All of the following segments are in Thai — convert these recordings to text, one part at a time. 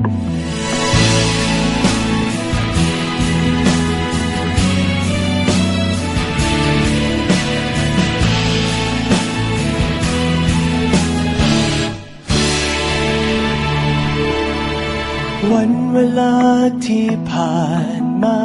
วันเวลาที่ผ่านมา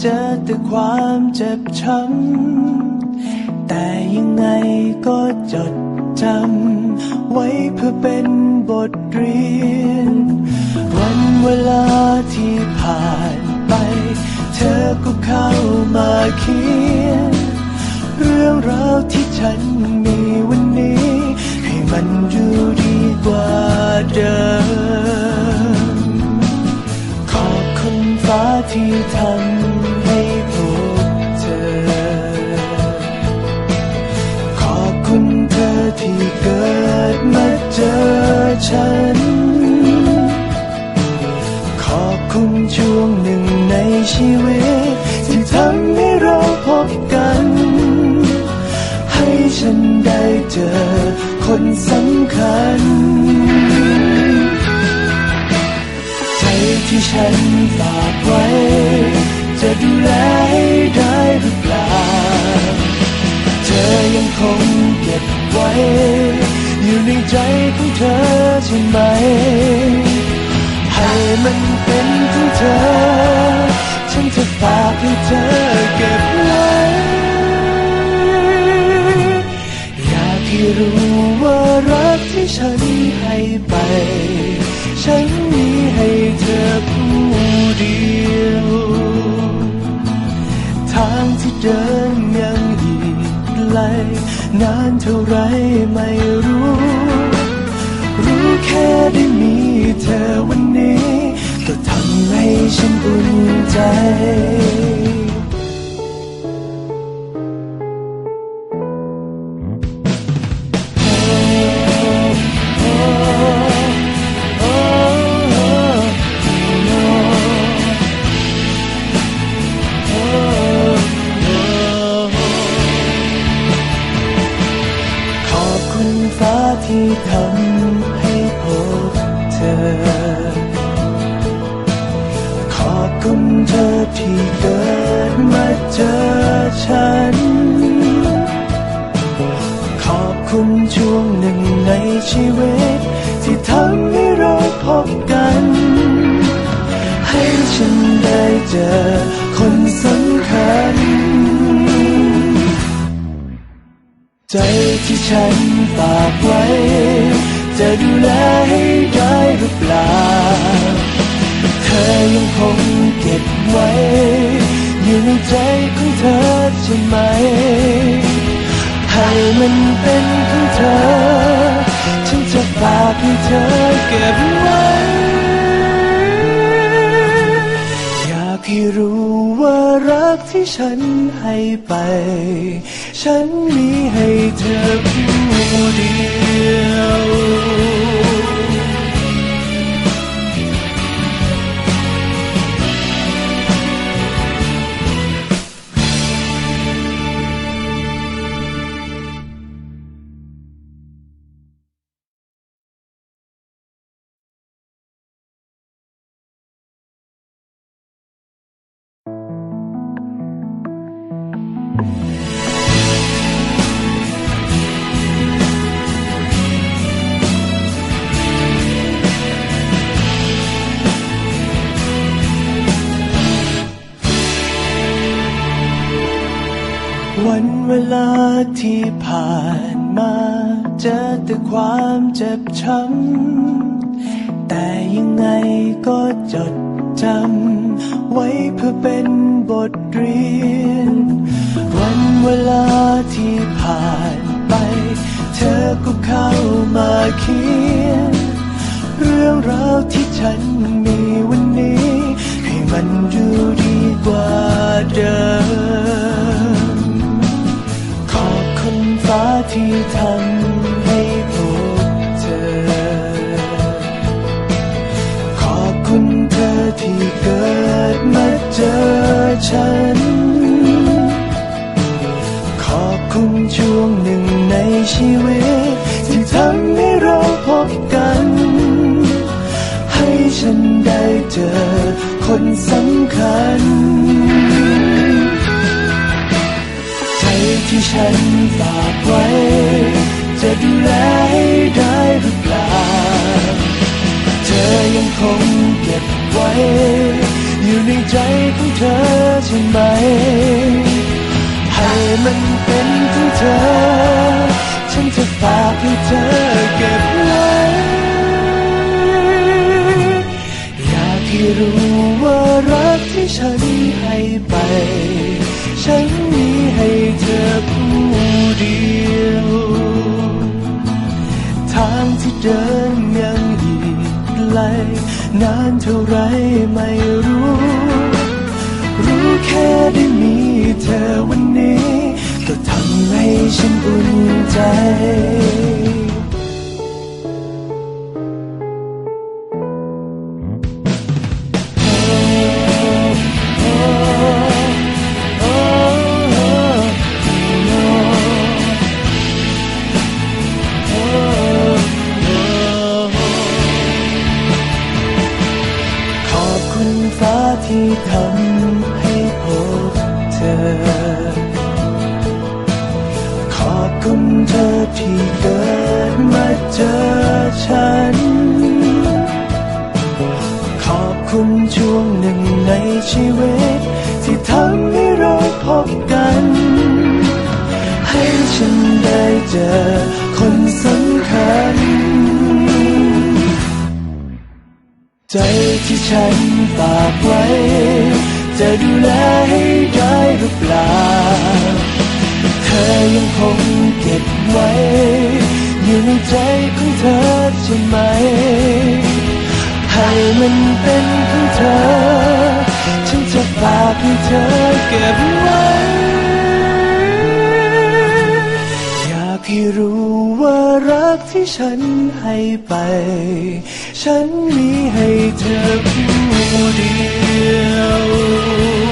เจอแต่ความเจ็บช้ำ แต่ยังไงก็จดจำ ไว้เพื่อเป็นบทเรียน เวลาที่ผ่านไป เธอก็เข้ามาเขียน เรื่องราวที่ฉันมีวันนี้ ให้มันดูดีกว่าเดิม ขอบคุณฟ้าที่ทำให้พบเธอ ขอบคุณเธอที่เกิดมาเจอฉัน ช่วงหนึ่งในชีวิต ที่ทำให้เราพบกัน ให้ฉันได้เจอคนสำคัญ ใจที่ฉันฝากไว้ จะดูแลให้ได้หรือเปล่า เธอยังคงเก็บไว้ อยู่ในใจของเธอใช่ไหม ให้มันเป็น ให้เธอเก็บไว้ อยากให้รู้ว่ารักที่ฉันให้ไป ฉันมีให้เธอผู้เดียว ทางที่เดินยังอีกไกล นานเท่าไรไม่รู้ รู้แค่ได้มีเธอวันนี้ ให้ฉันอุ่นใจ ฉันได้เจอคนสำคัญ ใจที่ฉันฝากไว้ จะดูแลให้ได้หรือเปล่า เธอยังคงเก็บไว้ อยู่ในใจของเธอใช่ไหม ให้มันเป็นของเธอ ฉันจะฝากให้เธอเก็บไว้ ให้รู้ว่ารักที่ฉันให้ไป ฉันมีให้เธอผู้เดี วันเวลาที่ผ่านมาเจอแต่ความเจ็บช้ำแต่ยังไงก็จด จำไว้เพื่อเป็นบทเรียน วันเวลาที่ผ่านไป เธอก็เข้ามาเขียน เรื่องราวที่ฉันมีวันนี้ ให้มันดูดีกว่าเดิม ขอบคุณฟ้าที่ทำ เจอคนสำคัญ ใจที่ฉันฝากไว้ จะดูแลให้ได้หรือเปล่า เธอยังคงเก็บไว้ อยู่ในใจของเธอใช่ไหม ให้มันเป็นของเธอ ฉันให้ไป ฉันมีให้เธอผู้เดียว ทางที่เดินยังอีกไกล นานเท่าไรไม่รู้ รู้แค่ได้มีเธอวันนี้ ก็ทำให้ฉันอุ่นใจ ขอบคุณฟ้าที่ทำให้พบเธอ ขอบคุณเธอที่เกิดมาเจอฉัน ขอบคุณช่วงหนึ่งในชีวิต ที่ทำให้เราพบกัน ให้ฉันได้เจอคนสำคัญ ใจที่ฉัน ฝากไว้ จะดูแลให้ได้หรือเปล่า เธอยังคงเก็บไว้ อยู่ในใจของเธอใช่ไหม ให้มันเป็นของเธอ ฉันจะฝากให้เธอเก็บไว้ ให้รู้ว่ารักที่ฉันให้ไป ฉันมีให้เธอผู้เดียว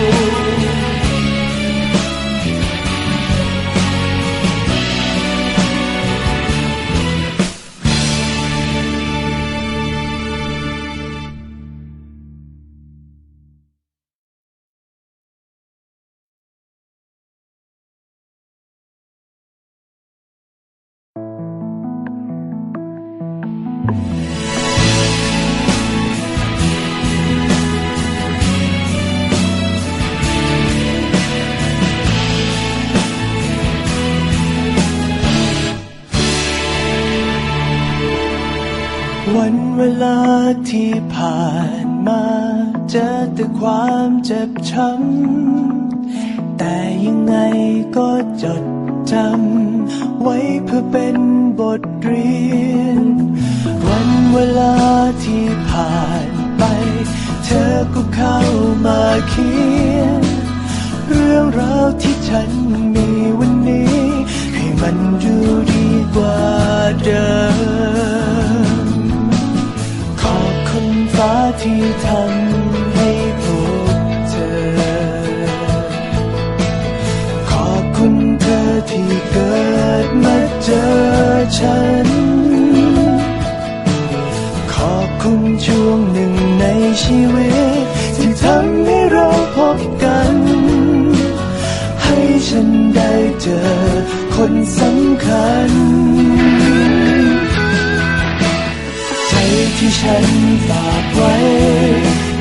เวลาที่ผ่านมาเจอแต่ความเจ็บช้ำแต่ยังไงก็จดจำไว้เพื่อเป็นบทเรียน วันเวลาที่ผ่านไป เธอก็เข้ามาเขียน เรื่องราวที่ฉันมีวันนี้ ให้มันดูดีกว่าเดิม ที่ทำให้พบเธอ ขอบคุณเธอที่เกิดมาเจอฉัน ขอบคุณช่วงหนึ่งในชีวิต ที่ทำให้เราพบกัน ให้ฉันได้เจอคนสำคัญ ที่ฉันฝากไว้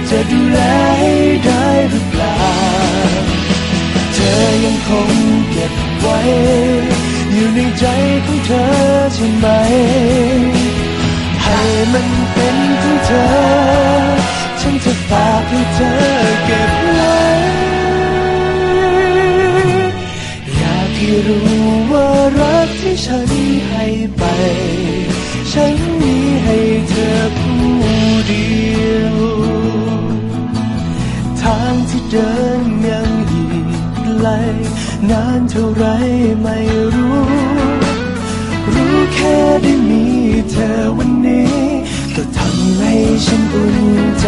จะดูแลได้หรือเปล่า เธอยังคงเก็บไว้ อยู่ในใจของเธอใช่ไหม ให้มันเป็นของเธอ ฉันจะฝากให้เธอเก็บไว้ อยากให้รู้ว่ารักที่ฉันให้ไป ฉันมี เธอผู้เดียว ทางที่เดินยังอีกไกล นานเท่าไรไม่รู้ รู้แค่ได้มีเธอวันนี้ ก็ทำให้ฉันอุ่นใจ